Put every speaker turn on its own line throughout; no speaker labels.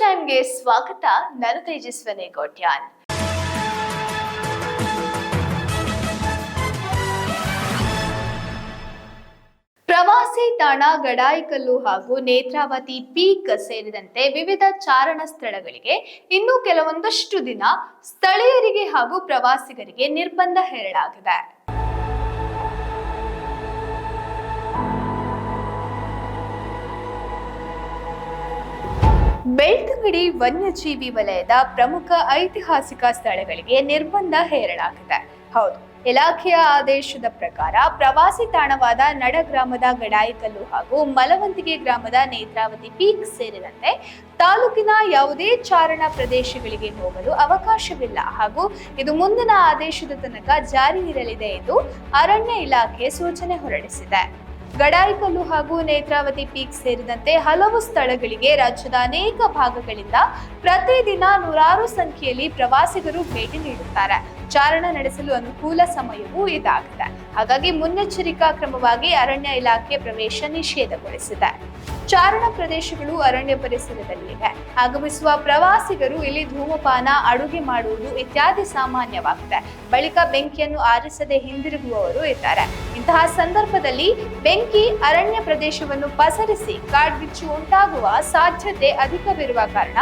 ಟೈಮ್ಗೆ ಸ್ವಾಗತ. ನಾನು ತೇಜಸ್ವನಿ ಕೋಟ್ಯಾನ್ ಪ್ರವಾಸಿ ತಾಣ ಗಡಾಯಿಕಲ್ಲು ಹಾಗೂ ನೇತ್ರಾವತಿ ಪೀಕ್ ಸೇರಿದಂತೆ ವಿವಿಧ ಚಾರಣ ಸ್ಥಳಗಳಿಗೆ ಇನ್ನು ಕೆಲವೊಂದಷ್ಟು ದಿನ ಸ್ಥಳೀಯರಿಗೆ ಹಾಗೂ ಪ್ರವಾಸಿಗರಿಗೆ ನಿರ್ಬಂಧ ಹೇರಲಾಗಿದೆ. ಬೆಳ್ತಂಗಡಿ ವನ್ಯಜೀವಿ ವಲಯದ ಪ್ರಮುಖ ಐತಿಹಾಸಿಕ ಸ್ಥಳಗಳಿಗೆ ನಿರ್ಬಂಧ ಹೇರಲಾಗಿದೆ. ಹೌದು, ಇಲಾಖೆಯ ಆದೇಶದ ಪ್ರಕಾರ ಪ್ರವಾಸಿ ತಾಣವಾದ ನಡ ಗ್ರಾಮದ ಗಡಾಯಿಕಲ್ಲು ಹಾಗೂ ಮಲವಂತಿಗೆ ಗ್ರಾಮದ ನೇತ್ರಾವತಿ ಪೀಕ್ ಸೇರಿದಂತೆ ತಾಲೂಕಿನ ಯಾವುದೇ ಚಾರಣ ಪ್ರದೇಶಗಳಿಗೆ ಹೋಗಲು ಅವಕಾಶವಿಲ್ಲ ಹಾಗೂ ಇದು ಮುಂದಿನ ಆದೇಶದ ತನಕ ಜಾರಿ ಇರಲಿದೆ ಎಂದು ಅರಣ್ಯ ಇಲಾಖೆ ಸೂಚನೆ ಹೊರಡಿಸಿದೆ. ಗಡಾಯಿಕಲ್ಲು ಹಾಗೂ ನೇತ್ರಾವತಿ ಪೀಕ್ ಸೇರಿದಂತೆ ಹಲವು ಸ್ಥಳಗಳಿಗೆ ರಾಜ್ಯದ ಅನೇಕ ಭಾಗಗಳಿಂದ ಪ್ರತಿದಿನ ನೂರಾರು ಸಂಖ್ಯೆಯಲ್ಲಿ ಪ್ರವಾಸಿಗರು ಭೇಟಿ ನೀಡುತ್ತಾರೆ. ಚಾರಣ ನಡೆಸಲು ಅನುಕೂಲ ಸಮಯವೂ ಇದಾಗಿದೆ. ಹಾಗಾಗಿ ಮುನ್ನೆಚ್ಚರಿಕಾ ಕ್ರಮವಾಗಿ ಅರಣ್ಯ ಇಲಾಖೆ ಪ್ರವೇಶ ನಿಷೇಧಗೊಳಿಸಿದೆ. ಚಾರಣ ಪ್ರದೇಶಗಳು ಅರಣ್ಯ ಪರಿಸರದಲ್ಲಿವೆ. ಆಗಮಿಸುವ ಪ್ರವಾಸಿಗರು ಇಲ್ಲಿ ಧೂಮಪಾನ, ಅಡುಗೆ ಮಾಡುವುದು ಇತ್ಯಾದಿ ಸಾಮಾನ್ಯವಾಗಿದೆ. ಬಳಿಕ ಬೆಂಕಿಯನ್ನು ಆರಿಸದೆ ಹಿಂದಿರುಗುವವರು ಇದ್ದಾರೆ. ಇಂತಹ ಸಂದರ್ಭದಲ್ಲಿ ಬೆಂಕಿ ಅರಣ್ಯ ಪ್ರದೇಶವನ್ನು ಪಸರಿಸಿ ಕಾಡ್ಗಿಚ್ಚು ಉಂಟಾಗುವ ಸಾಧ್ಯತೆ ಅಧಿಕವಿರುವ ಕಾರಣ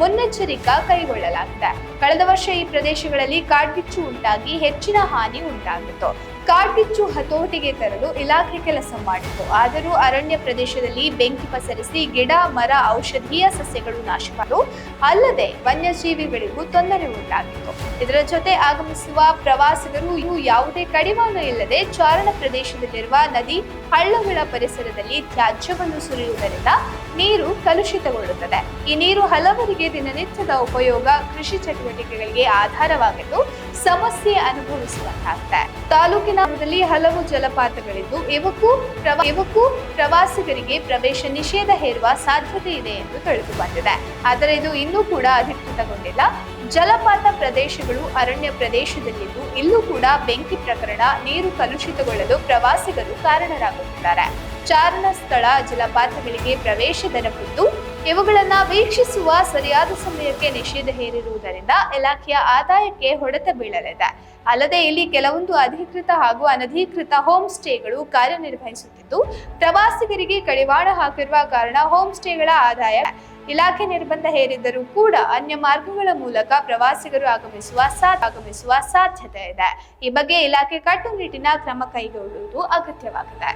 ಮುನ್ನೆಚ್ಚರಿಕಾ ಕೈಗೊಳ್ಳಲಾಗಿದೆ. ಕಳೆದ ವರ್ಷ ಈ ಪ್ರದೇಶಗಳಲ್ಲಿ ಕಾಡ್ಗಿಚ್ಚು ಉಂಟಾಗಿ ಹೆಚ್ಚಿನ ಹಾನಿ ಉಂಟಾಗಿತ್ತು. ಕಾಡ್ಗಿಚ್ಚು ಹತೋಟಿಗೆ ತರಲು ಇಲಾಖೆ ಕೆಲಸ ಮಾಡಿತು ಆದರೂ ಅರಣ್ಯ ಪ್ರದೇಶದಲ್ಲಿ ಬೆಂಕಿ ಪಸರಿಸಿ ಗಿಡ, ಮರ, ಔಷಧೀಯ ಸಸ್ಯಗಳು ನಾಶವಾದವು ಅಲ್ಲದೆ ವನ್ಯಜೀವಿಗಳಿಗೂ ತೊಂದರೆ ಉಂಟಾಗಿತ್ತು. ಇದರ ಜೊತೆ ಆಗಮಿಸುವ ಪ್ರವಾಸಿಗರು ಯಾವುದೇ ಕಡಿವಾಣ ಇಲ್ಲದೆ ಚಾರಣ ಪ್ರದೇಶದಲ್ಲಿರುವ ನದಿ ಹಳ್ಳಗಳ ಪರಿಸರದಲ್ಲಿ ತ್ಯಾಜ್ಯವನ್ನು ಸುರಿಯುವುದರಿಂದ ನೀರು ಕಲುಷಿತಗೊಳ್ಳುತ್ತದೆ. ಈ ನೀರು ಹಲವರಿಗೆ ದಿನನಿತ್ಯದ ಉಪಯೋಗ, ಕೃಷಿ ಚಟುವಟಿಕೆಗಳಿಗೆ ಆಧಾರವಾಗಿದ್ದು ಸಮಸ್ಯೆ ಅನುಭವಿಸುವಂತಾಗಿದೆ ತಾಲೂಕಿನಲ್ಲಿ ಹಲವು ಜಲಪಾತಗಳಿದ್ದು ಇವಕ್ಕೂ ಇವಕ್ಕೂ ಪ್ರವಾಸಿಗರಿಗೆ ಪ್ರವೇಶ ನಿಷೇಧ ಹೇರುವ ಸಾಧ್ಯತೆ ಇದೆ ಎಂದು ತಿಳಿದು ಬಂದಿದೆ ಆದರೆ ಇದು ಇನ್ನೂ ಕೂಡ ಅಧಿಕೃತಗೊಂಡಿಲ್ಲ. ಜಲಪಾತ ಪ್ರದೇಶಗಳು ಅರಣ್ಯ ಪ್ರದೇಶದಲ್ಲಿದ್ದು ಇಲ್ಲೂ ಕೂಡ ಬೆಂಕಿ ಪ್ರಕರಣ ನೀರು ಕಲುಷಿತಗೊಳ್ಳಲು ಪ್ರವಾಸಿಗರು ಕಾರಣರಾಗುತ್ತಿದ್ದಾರೆ. ಚಾರಣ ಸ್ಥಳ ಜಲಪಾತಗಳಿಗೆ ಪ್ರವೇಶ ದರವಿದ್ದು ಇವುಗಳನ್ನ ವೀಕ್ಷಿಸುವ ಸರಿಯಾದ ಸಮಯಕ್ಕೆ ನಿಷೇಧ ಹೇರಿರುವುದರಿಂದ ಇಲಾಖೆಯ ಆದಾಯಕ್ಕೆ ಹೊಡೆತ ಬೀಳಲಿದೆ. ಅಲ್ಲದೆ ಇಲ್ಲಿ ಕೆಲವೊಂದು ಅಧಿಕೃತ ಹಾಗೂ ಅನಧಿಕೃತ ಹೋಮ್ ಸ್ಟೇಗಳು ಕಾರ್ಯನಿರ್ವಹಿಸುತ್ತಿದ್ದು, ಪ್ರವಾಸಿಗರಿಗೆ ಕಡಿವಾಣ ಹಾಕಿರುವ ಕಾರಣ ಹೋಮ್ ಸ್ಟೇಗಳ ಆದಾಯ ಇಲಾಖೆ ನಿರ್ಬಂಧ ಹೇರಿದ್ದರೂ ಕೂಡ ಅನ್ಯ ಮಾರ್ಗಗಳ ಮೂಲಕ ಪ್ರವಾಸಿಗರು ಆಗಮಿಸುವ ಆಗಮಿಸುವ ಸಾಧ್ಯತೆ ಇದೆ. ಈ ಬಗ್ಗೆ ಇಲಾಖೆ ಕಟ್ಟುನಿಟ್ಟಿನ ಕ್ರಮ ಕೈಗೊಳ್ಳುವುದು ಅಗತ್ಯವಾಗಿದೆ.